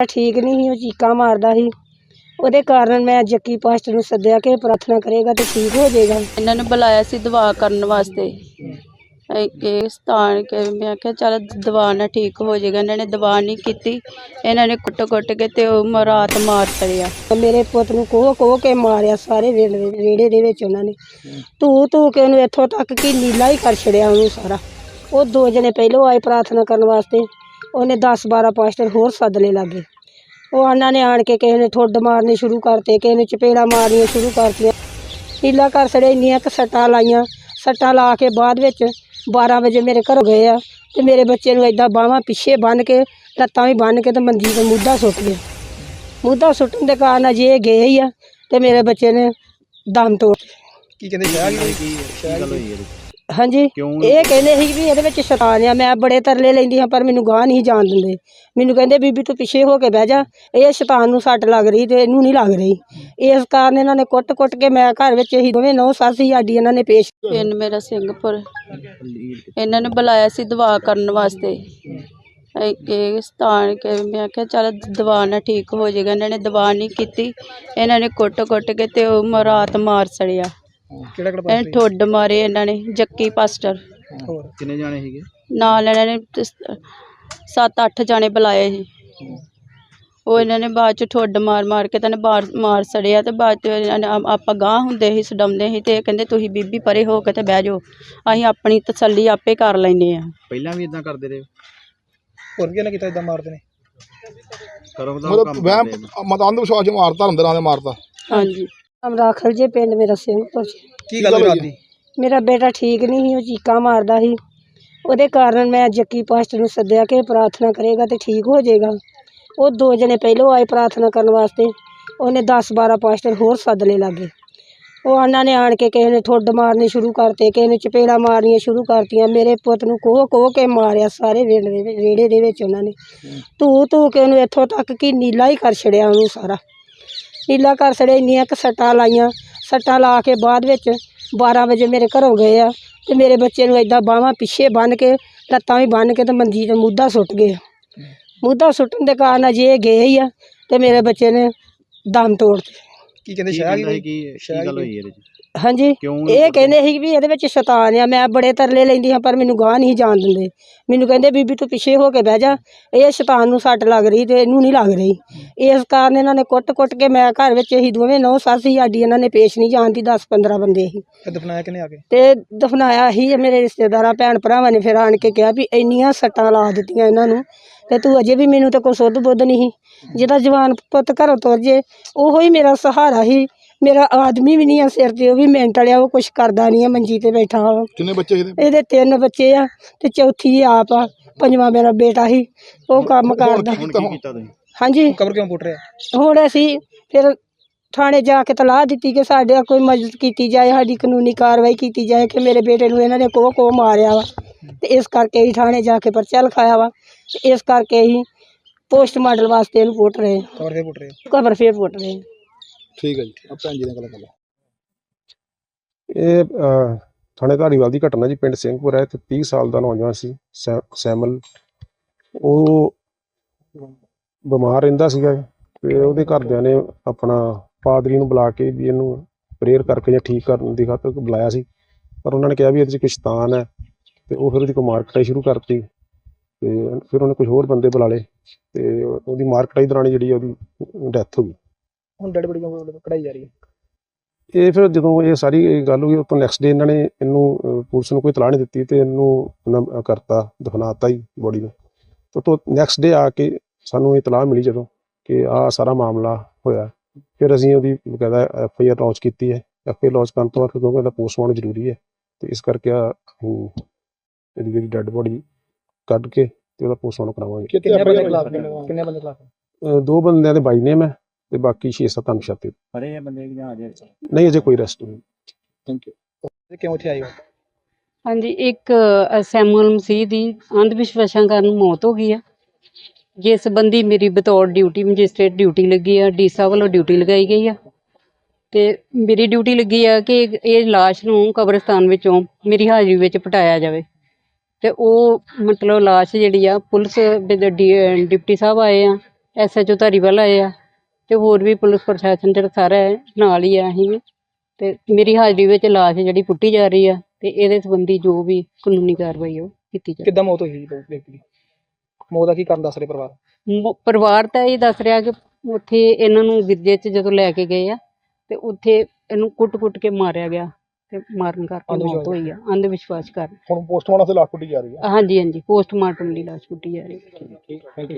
ਠੀਕ ਨਹੀਂ ਸੀ ਉਹ ਚੀਕਾਂ ਮਾਰਦਾ ਸੀ। ਉਹਦੇ ਕਾਰਨ ਮੈਂ ਜੱਕੀ ਪਾਸਟਰ ਨੂੰ ਸੱਦਿਆ ਕਿ ਪ੍ਰਾਰਥਨਾ ਕਰੇਗਾ ਤੇ ਠੀਕ ਹੋ ਜਾਏਗਾ। ਇਹਨਾਂ ਨੇ ਬੁਲਾਇਆ ਸੀ ਦਵਾ ਕਰਨ ਵਾਸਤੇ। ਇਹ ਸਥਾਨ ਕੇ ਮੈਂ ਕਿਹਾ ਚੱਲ ਦਵਾ ਨਾਲ ਠੀਕ ਹੋ ਜਾਏਗਾ। ਇਹਨਾਂ ਨੇ ਦਵਾ ਨਹੀਂ ਕੀਤੀ। ਇਹਨਾਂ ਨੇ ਕੁੱਟ-ਕੁੱਟ ਕੇ ਤੇ ਉਹ ਰਾਤ ਮਾਰ ਛੜਿਆ ਮੇਰੇ ਪੁੱਤ ਨੂੰ ਕੋਹ ਕੋਹ ਕੇ ਮਾਰਿਆ ਸਾਰੇ ਵਿਹੜੇ ਦੇ ਵਿੱਚ ਉਹਨਾਂ ਨੇ। ਧੂ ਧੂ ਕੇ ਉਹਨੂੰ ਇੱਥੋਂ ਤੱਕ ਕਿ ਨੀਲਾ ਹੀ ਕਰ ਛੜਿਆ ਉਹਨੂੰ ਸਾਰਾ। ਉਹ ਦੋ ਜਣੇ ਪਹਿਲੋਂ ਆਏ ਪ੍ਰਾਰਥਨਾ ਕਰਨ ਵਾਸਤੇ। ਉਹਨੇ 10 12 ਪਾਸਟਰ ਹੋਰ ਸੱਦ ਲਏ ਲਾਗੇ। ਉਹ ਉਹਨਾਂ ਨੇ ਆਣ ਕੇ ਕਿਸੇ ਨੇ ਠੁੱਡ ਮਾਰਨੇ ਸ਼ੁਰੂ ਕਰਤੇ ਕਿਸੇ ਨੇ ਚਪੇੜਾ ਮਾਰਨੀਆਂ ਸ਼ੁਰੂ ਕਰਤੀਆਂ। ਨੀਲਾ ਕਰ ਛੜੇ ਇੰਨੀਆਂ ਕੁ ਸੱਟਾਂ ਲਾਈਆਂ। ਸੱਟਾਂ ਲਾ ਕੇ ਬਾਅਦ ਵਿੱਚ 12 ਵਜੇ ਮੇਰੇ ਘਰੋਂ ਗਏ ਆ ਤੇ ਮੇਰੇ ਬੱਚੇ ਨੂੰ ਏਦਾਂ ਬਾਹਾਂ ਪਿੱਛੇ ਬੰਨ੍ਹ ਕੇ ਲੱਤਾਂ ਵੀ ਬੰਨ੍ਹ ਕੇ ਤੇ ਮੰਜੀ ਤੇ ਮੁੱਦਾ ਸੁੱਟ ਗਏ ਮੁੱਦਾ ਸੁੱਟਣ ਦੇ ਕਾਰਨ ਅਜੇ ਇਹ ਗਏ ਹੀ ਆ ਤੇ ਮੇਰੇ ਬੱਚੇ ਨੇ ਦਮ ਤੋੜ ਕੀ ਕਹਿੰਦੇ? ਸ਼ਾਹ ਕੀ ਸ਼ਾਹ ਕੀ ਹਾਂਜੀ। ਇਹ ਕਹਿੰਦੇ ਸੀ ਵੀ ਇਹਦੇ ਵਿੱਚ ਸ਼ੈਤਾਨ ਆ ਮੈਂ ਬੜੇ ਤਰਲੇ ਲੈਂਦੀ ਹਾਂ ਪਰ ਮੈਨੂੰ ਗਾਹ ਨਹੀਂ ਜਾਣ ਦਿੰਦੇ। ਮੈਨੂੰ ਕਹਿੰਦੇ ਬੀਬੀ ਤੂੰ ਪਿੱਛੇ ਹੋ ਕੇ ਬਹਿ ਜਾ। ਇਹ ਸ਼ੈਤਾਨ ਨੂੰ ਸੱਟ ਲੱਗ ਰਹੀ ਤੇ ਇਹਨੂੰ ਨਹੀਂ ਲੱਗ ਰਹੀ। ਇਸ ਕਾਰਨ ਇਹਨਾਂ ਨੇ ਕੁੱਟ-ਕੁੱਟ ਕੇ ਮੈਂ ਘਰ ਵਿੱਚ ਹੀ ਦੋਵੇਂ ਨੌ ਸੱਸ ਸਾਡੀ ਇਹਨਾਂ ਨੇ ਪੇਸ਼ ਪਿੰਡ ਮੇਰਾ ਸਿੰਘਪੁਰ। ਇਹਨਾਂ ਨੇ ਬੁਲਾਇਆ ਸੀ ਦਵਾ ਕਰਨ ਵਾਸਤੇ। ਇਹ ਸਥਾਨ ਕੇ ਮੈਂ ਕਿਹਾ ਚੱਲ ਦਵਾ ਨਾਲ ਠੀਕ ਹੋ ਜਾਏਗਾ ਇਹਨਾਂ ਨੇ ਦਵਾ ਨਹੀਂ ਕੀਤੀ। ਇਹਨਾਂ ਨੇ ਕੁੱਟ-ਕੁੱਟ ਕੇ ਤੇ ਉਹ ਮ- ਰਾਤ ਮਾਰ ਛੜਿਆ ਕਿਹੜਾ ਕਿਹੜਾ ਇਹ ਠੁੱਡ ਮਾਰੇ ਇਹਨਾਂ ਨੇ ਜੱਕੀ ਪਾਸਟਰ। ਹੋਰ? ਕਿੰਨੇ ਜਾਣੇ ਸੀਗੇ? ਨਾਲ ਇਹਨਾਂ ਨੇ ਤ- ਸੱਤ ਅੱਠ ਜਾਣੇ ਬੁਲਾਏ ਸੀ। ਉਹ ਇਹਨਾਂ ਨੇ ਬਾਅਦ ਚ ਠੁੱਡ ਮਾਰ ਮਾਰ ਕੇ ਤਾਂ ਬਾਹਰ ਮਾਰ ਸੜਿਆ ਤੇ ਬਾਅਦ ਚ ਇਹਨਾਂ ਨੇ ਆ- ਆਪਾਂ ਗਾਂਹ ਹੁੰਦੇ ਸੀ ਛਡਾਉਂਦੇ ਸੀ ਤੇ ਇਹ ਕਹਿੰਦੇ ਤੁਸੀਂ ਬੀਬੀ ਪਰੇ ਹੋ ਕੇ ਤੇ ਬਹਿ ਜਾਓ। ਅਸੀਂ ਆਪਣੀ ਤਸੱਲੀ ਆਪੇ ਕਰ ਲੈਂਦੇ ਆ ਪਹਿਲਾਂ ਵੀ ਇਦਾਂ ਕਰਦੇ ਰਹੇ? ਹੋਰ ਕੀ ਨਾ ਕੀਤਾ ਇਦਾਂ ਮਾਰਦੇ ਨੇ ਕਰੋ ਦਾ ਮਤਲਬ ਵਹਿਮ ਮਤ ਅੰਧ ਵਿਸ਼ਵਾਸ ਚ ਮਾਰਤਾ ਅੰਦਰਾਂ ਦੇ ਮਾਰਤਾ। ਹਾਂਜੀ। ਅਮਰਾਖਲ ਜੇ ਪਿੰਡ ਮੇਰਾ ਸਿੰਘਪੁਰ ਚ ਕੀ ਗੱਲ ਹੋਈ ਰਾਤ ਦੀ ਮੇਰਾ ਬੇਟਾ ਠੀਕ ਨਹੀਂ ਸੀ ਉਹ ਚੀਕਾਂ ਮਾਰਦਾ ਸੀ। ਉਹਦੇ ਕਾਰਨ ਮੈਂ ਜੱਕੀ ਪਾਸਟਰ ਨੂੰ ਸੱਦਿਆ ਕਿ ਪ੍ਰਾਰਥਨਾ ਕਰੇਗਾ ਤੇ ਠੀਕ ਹੋ ਜਾਏਗਾ। ਉਹ ਦੋ ਜਣੇ ਪਹਿਲੋਂ ਆਏ ਪ੍ਰਾਰਥਨਾ ਕਰਨ ਵਾਸਤੇ। ਉਹਨੇ 10 12 ਪਾਸਟਰ ਹੋਰ ਸੱਦ ਲਏ ਲਾਗੇ। ਉਹ ਉਹਨਾਂ ਨੇ ਆਣ ਕੇ ਕਿਸੇ ਨੇ ਠੁੱਡ ਮਾਰਨੇ ਸ਼ੁਰੂ ਕਰਤੇ ਕਿਸੇ ਨੇ ਚਪੇੜਾ ਮਾਰਨੀਆਂ ਸ਼ੁਰੂ ਕਰਤੀਆਂ। ਮੇਰੇ ਪੁੱਤ ਨੂੰ ਕੋਹ ਕੋਹ ਕੇ ਮਾਰਿਆ ਸਾਰੇ ਵੇਲੇ ਵਿਹੜੇ ਦੇ ਵਿੱਚ ਉਹਨਾਂ ਨੇ। ਧੂ ਧੂ ਕੇ ਉਹਨੂੰ ਇੱਥੋਂ ਤੱਕ ਕਿ ਨੀਲਾ ਹੀ ਕਰ ਛੜਿਆ ਉਹਨੂੰ ਸਾਰਾ। ਨੀਲਾ ਘਰ ਸੜੇ ਇੰਨੀਆਂ ਕੁ ਸੱਟਾਂ ਲਾਈਆਂ। ਸੱਟਾਂ ਲਾ ਕੇ ਬਾਅਦ ਵਿੱਚ 12 ਵਜੇ ਮੇਰੇ ਘਰੋਂ ਗਏ ਆ ਤੇ ਮੇਰੇ ਬੱਚੇ ਨੂੰ ਏਦਾਂ ਬਾਹਾਂ ਪਿੱਛੇ ਬੰਨ੍ਹ ਕੇ, ਲੱਤਾਂ ਵੀ ਬੰਨ੍ਹ ਕੇ ਤੇ ਮੰਜੀ ਤੇ ਮੁੱਦਾ ਸੁੱਟ ਗਏ। ਮੁੱਦਾ ਸੁੱਟਣ ਦੇ ਕਾਰਨ ਅਜੇ ਇਹ ਗਏ ਹੀ ਆ ਤੇ ਮੇਰੇ ਬੱਚੇ ਨੇ ਦਮ ਤੋੜ ਦਿੱਤੇ। ਕੀ ਕਹਿੰਦੇ ਕੀ ਸ਼ਾਹ ਕਹਿੰਦਾ ਕੀ ਕੀ ਗੱਲ ਹੋਈ ਇਹਦੇ ਚ ਹਾਂਜੀ ਕਿਉਂ ਇਹ ਕਹਿੰਦੇ ਸੀ ਵੀ ਇਹਦੇ ਵਿੱਚ ਸ਼ੈਤਾਨ ਆ ਮੈਂ ਬੜੇ ਤਰਲੇ ਲੈਂਦੀ ਹਾਂ ਪਰ ਮੈਨੂੰ ਗਾਹ ਨਹੀਂ ਜਾਣ ਦਿੰਦੇ। ਮੈਨੂੰ ਕਹਿੰਦੇ ਬੀਬੀ ਤੂੰ ਪਿੱਛੇ ਹੋ ਕੇ ਬਹਿ ਜਾ ਇਹ ਸ਼ੈਤਾਨ ਨੂੰ ਸੱਟ ਲੱਗ ਰਹੀ ਤੇ ਇਹਨੂੰ ਨਹੀਂ ਲੱਗ ਰਹੀ। ਇਸ ਕਾਰਨ ਇਹਨਾਂ ਨੇ ਕੁੱਟ-ਕੁੱਟ ਕੇ ਮੈਂ ਘਰ ਵਿੱਚ ਹੀ ਦੋਵੇਂ ਨੌ ਸੱਸ ਹੀ ਸਾਡੀ ਇਹਨਾਂ ਨੇ ਪੇਸ਼ ਨਹੀਂ ਜਾਣ ਦੀ 10-15 ਬੰਦੇ ਸੀ। ਤੇ ਦਫਨਾਇਆ ਕਿਨੇ ਆ ਕੇ? ਤੇ ਦਫਨਾਇਆ ਹੀ ਮੇਰੇ ਰਿਸ਼ਤੇਦਾਰਾਂ ਭੈਣ ਭਰਾਵਾਂ ਨੇ ਫਿਰ ਆਣ ਕੇ ਕਿਹਾ ਵੀ ਇੰਨੀਆਂ ਸੱਟਾਂ ਲਾ ਦਿੱਤੀਆਂ ਇਹਨਾਂ ਨੂੰ। ਤੇ ਤੂੰ ਅਜੇ ਵੀ ਮੈਨੂੰ ਤਾਂ ਕੋਈ ਸੁੱਧ ਬੁੱਧ ਨਹੀਂ ਸੀ। ਜਿਹਦਾ ਜਵਾਨ ਪੁੱਤ ਘਰੋਂ ਤੁਰ ਜੇ ਉਹੋ ਹੀ ਮੇਰਾ ਸਹਾਰਾ ਸੀ। ਮੇਰਾ ਆਦਮੀ ਵੀ ਨਹੀਂ ਆ ਸਿਰ ਤੇ ਉਹ ਵੀ ਮਿੰਟ ਵਾਲਿਆ ਉਹ ਕੁਛ ਕਰਦਾ ਨਹੀਂ ਆ ਮੰਜੀ ਤੇ ਬੈਠਾ ਵਾ। ਕਿੰਨੇ ਬੱਚੇ ਇਹਦੇ? ਇਹਦੇ ਤਿੰਨ ਬੱਚੇ ਆ ਤੇ ਚੌਥੀ ਆਪ ਆ ਪੰਜਵਾਂ ਮੇਰਾ ਬੇਟਾ ਸੀ ਉਹ ਕੰਮ ਕਰਦਾ। ਹੁਣ ਕੀ ਕੀਤਾ ਤੁਸੀਂ? ਹਾਂਜੀ। ਕਬਰ ਕਿਉਂ ਪੁੱਟ ਰਿਹਾ? ਹੁਣ ਅਸੀਂ ਫਿਰ ਥਾਣੇ ਜਾ ਕੇ ਤਲਾਹ ਦਿੱਤੀ ਕਿ ਸਾਡੇ ਕੋਈ ਮਦਦ ਕੀਤੀ ਜਾਏ ਸਾਡੀ ਕਾਨੂੰਨੀ ਕਾਰਵਾਈ ਕੀਤੀ ਜਾਏ ਕਿ ਮੇਰੇ ਬੇਟੇ ਨੂੰ ਇਹਨਾਂ ਨੇ ਕੋਹ ਕੋਹ ਮਾਰਿਆ ਵਾ। ਤੇ ਇਸ ਕਰਕੇ ਹੀ ਥਾਣੇ ਜਾ ਕੇ ਪਰਚਾ ਲਿਖਾਇਆ ਵਾ ਤੇ ਇਸ ਕਰਕੇ ਹੀ ਪੋਸਟ ਮਾਡਲ ਵਾਸਤੇ ਇਹਨੂੰ ਪੁੱਟ ਰਹੇ ਕਬਰ ਤੇ ਪੁੱਟ ਰਿਹਾ ਕਬਰ ਫੇਰ ਪੁੱਟ ਰਹੇ ਠੀਕ ਹੈ ਜੀ। ਆ ਭੈਣ ਜੀ ਨਾਲ ਗੱਲ ਕਰ ਲਓ। ਇਹ ਅਹ, ਥਾਣੇ ਧਾਰੀਵਾਲ ਦੀ ਘਟਨਾ ਜੀ ਪਿੰਡ ਸਿੰਘਪੁਰ ਹੈ ਤੇ 30 ਸਾਲ ਦਾ ਨੌਜਵਾਨ ਸੀ ਸੈ- ਸੈਮਲ। ਉਹ ਬਿਮਾਰ ਰਹਿੰਦਾ ਸੀਗਾ ਤੇ ਉਹਦੇ ਘਰਦਿਆਂ ਨੇ ਆਪਣਾ ਪਾਦਰੀ ਨੂੰ ਬੁਲਾ ਕੇ ਵੀ ਇਹਨੂੰ ਪ੍ਰੇਅਰ ਕਰਕੇ ਜਾਂ ਠੀਕ ਕਰਨ ਦੀ ਖਾਤਰ ਬੁਲਾਇਆ ਸੀ। ਪਰ ਉਹਨਾਂ ਨੇ ਕਿਹਾ ਵੀ ਇਹਦੇ 'ਚ ਕੁਛ ਸ਼ੈਤਾਨ ਹੈ। ਤੇ ਉਹ ਫਿਰ ਉਹਦੀ ਕੋਈ ਮਾਰ ਕਟਾਈ ਸ਼ੁਰੂ ਕਰਤੀ। ਤੇ ਫਿਰ ਉਹਨੇ ਕੁਝ ਹੋਰ ਬੰਦੇ ਬੁਲਾ ਲਏ ਤੇ ਉਹਦੀ ਮਾਰ ਕਟਾਈ ਦੌਰਾਨ ਜਿਹੜੀ ਉਹਦੀ ਡੈਥ ਹੋ ਗਈ। ਹੁਣ ਡੈਡ ਬੜੀ ਕਢਾਈ ਜਾ ਰਹੀ ਹੈ? ਇਹ ਫਿਰ ਜਦੋਂ ਇਹ ਸਾਰੀ ਗੱਲ ਹੋਈ ਤੋਂ ਨੈਕਸਟ ਡੇ ਇਹਨਾਂ ਨੇ ਇਹਨੂੰ ਪੁਲਿਸ ਨੂੰ ਕੋਈ ਤਲਾਹ ਨਹੀਂ ਦਿੱਤੀ ਤੇ ਇਹਨੂੰ ਕਰਤਾ ਦਫਨਾਤਾ ਹੀ ਬੋਡੀ ਨੂੰ। ਤੇ ਤੋਂ ਨੈਕਸਟ ਡੇ ਆ ਕੇ ਸਾਨੂੰ ਇਹ ਤਲਾਹ ਮਿਲੀ ਜਦੋਂ ਕਿ ਆ ਸਾਰਾ ਮਾਮਲਾ ਹੋਇਆ। ਫਿਰ ਅਸੀਂ ਉਹਦੀ ਬਕਾਇਦਾ ਐਫ ਆਈ ਆਰ ਲਾਂਚ ਕੀਤੀ ਹੈ। ਐਫ ਆਈ ਆਰ ਲਾਂਚ ਕਰਨ ਤੋਂ ਬਾਅਦ ਕਿਉਂਕਿ ਇਹਦਾ ਪੋਸਟਮਾਰਟਮ ਜ਼ਰੂਰੀ ਹੈ ਤੇ ਇਸ ਕਰਕੇ ਇਹਦੀ ਜਿਹੜੀ ਡੈੱਡ ਬੋਡੀ ਕੱਢ ਕੇ ਤੇ ਉਹਦਾ ਪੋਸਟਮਾਰਟਮ ਕਰਾਵਾਂਗੇ। ਕਿੰਨੇ ਬੰਦੇ ਖਿਲਾਫ ਕਿੰਨੇ ਬੰਦੇ ਖਿਲਾਫ? ਅਹ, ਦੋ ਬੰਦਿਆਂ ਦੇ ਬਾਈ ਨੇਮ ਹੈ ਤੇ ਬਾਕੀ 6-7 ਅਨਸ਼ਾਤੇ ਫੜੇ ਆ ਬੰਦੇ ਜਾਂ ਅਜੇ? ਨਹੀਂ ਅਜੇ ਕੋਈ ਅਰੈਸਟ ਨਹੀਂ। ਥੈਂਕ ਯੂ ਕਿਉਂ ਇੱਥੇ ਆਏ ਹੋ? ਹਾਂਜੀ ਇੱਕ ਅ, ਸੈਮੂਅਲ ਮਸੀਹ ਦੀ ਅੰਧ ਵਿਸ਼ਵਾਸਾਂ ਕਾਰਨ ਮੌਤ ਹੋ ਗਈ ਆ। ਜਿਸ ਸੰਬੰਧੀ ਮੇਰੀ ਬਤੌਰ ਡਿਊਟੀ ਮੈਜਿਸਟ੍ਰੇਟ ਡਿਊਟੀ ਲੱਗੀ ਆ ਡੀਸਾ ਵੱਲੋਂ ਡਿਊਟੀ ਲਗਾਈ ਗਈ ਆ। ਤੇ ਮੇਰੀ ਡਿਊਟੀ ਲੱਗੀ ਆ ਕਿ ਇਹ ਲਾਸ਼ ਨੂੰ ਕਬਰਸਤਾਨ ਵਿੱਚੋਂ ਮੇਰੀ ਹਾਜ਼ਰੀ ਵਿੱਚ ਪਟਾਇਆ ਜਾਵੇ। ਤੇ ਉਹ ਮਤਲਬ ਲਾਸ਼ ਜਿਹੜੀ ਆ ਪੁਲਿਸ ਡਿਪਟੀ ਸਾਹਿਬ ਆਏ ਆ ਐਸਐਚਓ ਧਾਰੀਵਾਲ ਆਏ ਆ ਤੇ ਹੋਰ ਵੀ ਪੁਲਿਸ ਪ੍ਰਸ਼ਾਸਨ ਜਿਹੜਾ ਸਾਰਾ ਨਾਲ ਹੀ ਆ ਅਸੀਂ ਤੇ ਮੇਰੀ ਹਾਜ਼ਰੀ ਵਿੱਚ ਲਾਸ਼ ਜਿਹੜੀ ਪੁੱਟੀ ਜਾ ਰਹੀ ਆ ਤੇ ਇਹਦੇ ਸੰਬੰਧੀ ਜੋ ਵੀ ਕਾਨੂੰਨੀ ਕਾਰਵਾਈ ਉਹ ਕੀਤੀ ਜਾਵੇ ਕਿੱਦਾਂ ਮੌਤ ਹੋਈ ਜੀ ਵਿਅਕਤੀ ਦੀ? ਮੌਤ ਦਾ ਕੀ ਕਾਰਨ ਦੱਸ ਰਹੇ ਪਰਿਵਾਰ? ਮ- ਪਰਿਵਾਰ ਤਾਂ ਇਹ ਦੱਸ ਰਿਹਾ ਕਿ ਉੱਥੇ ਇਹਨਾਂ ਨੂੰ ਗਿਰਜੇ 'ਚ ਜਦੋਂ ਲੈ ਕੇ ਗਏ ਆ ਤੇ ਉੱਥੇ ਇਹਨੂੰ ਕੁੱਟ-ਕੁੱਟ ਕੇ ਮਾਰਿਆ ਗਿਆ। ਤੇ ਮਾਰਨ ਕਰਕੇ ਮੌਤ। ਹੋਈ ਆ ਅੰਧ ਵਿਸ਼ਵਾਸ ਕਾਰਨ। ਹੁਣ ਪੋਸਟਮਾਰਟਮ ਤੇ ਲਾਸ਼ ਪੁੱਟੀ ਜਾ ਰਹੀ ਹੈ ਹਾਂਜੀ ਹਾਂਜੀ ਪੋਸਟਮਾਰਟਮ ਦੀ ਲਾਸ਼ ਪੁੱਟੀ ਜਾ ਰਹੀ ਹੈ। ਠੀਕ ਥੈਂਕ ਯੂ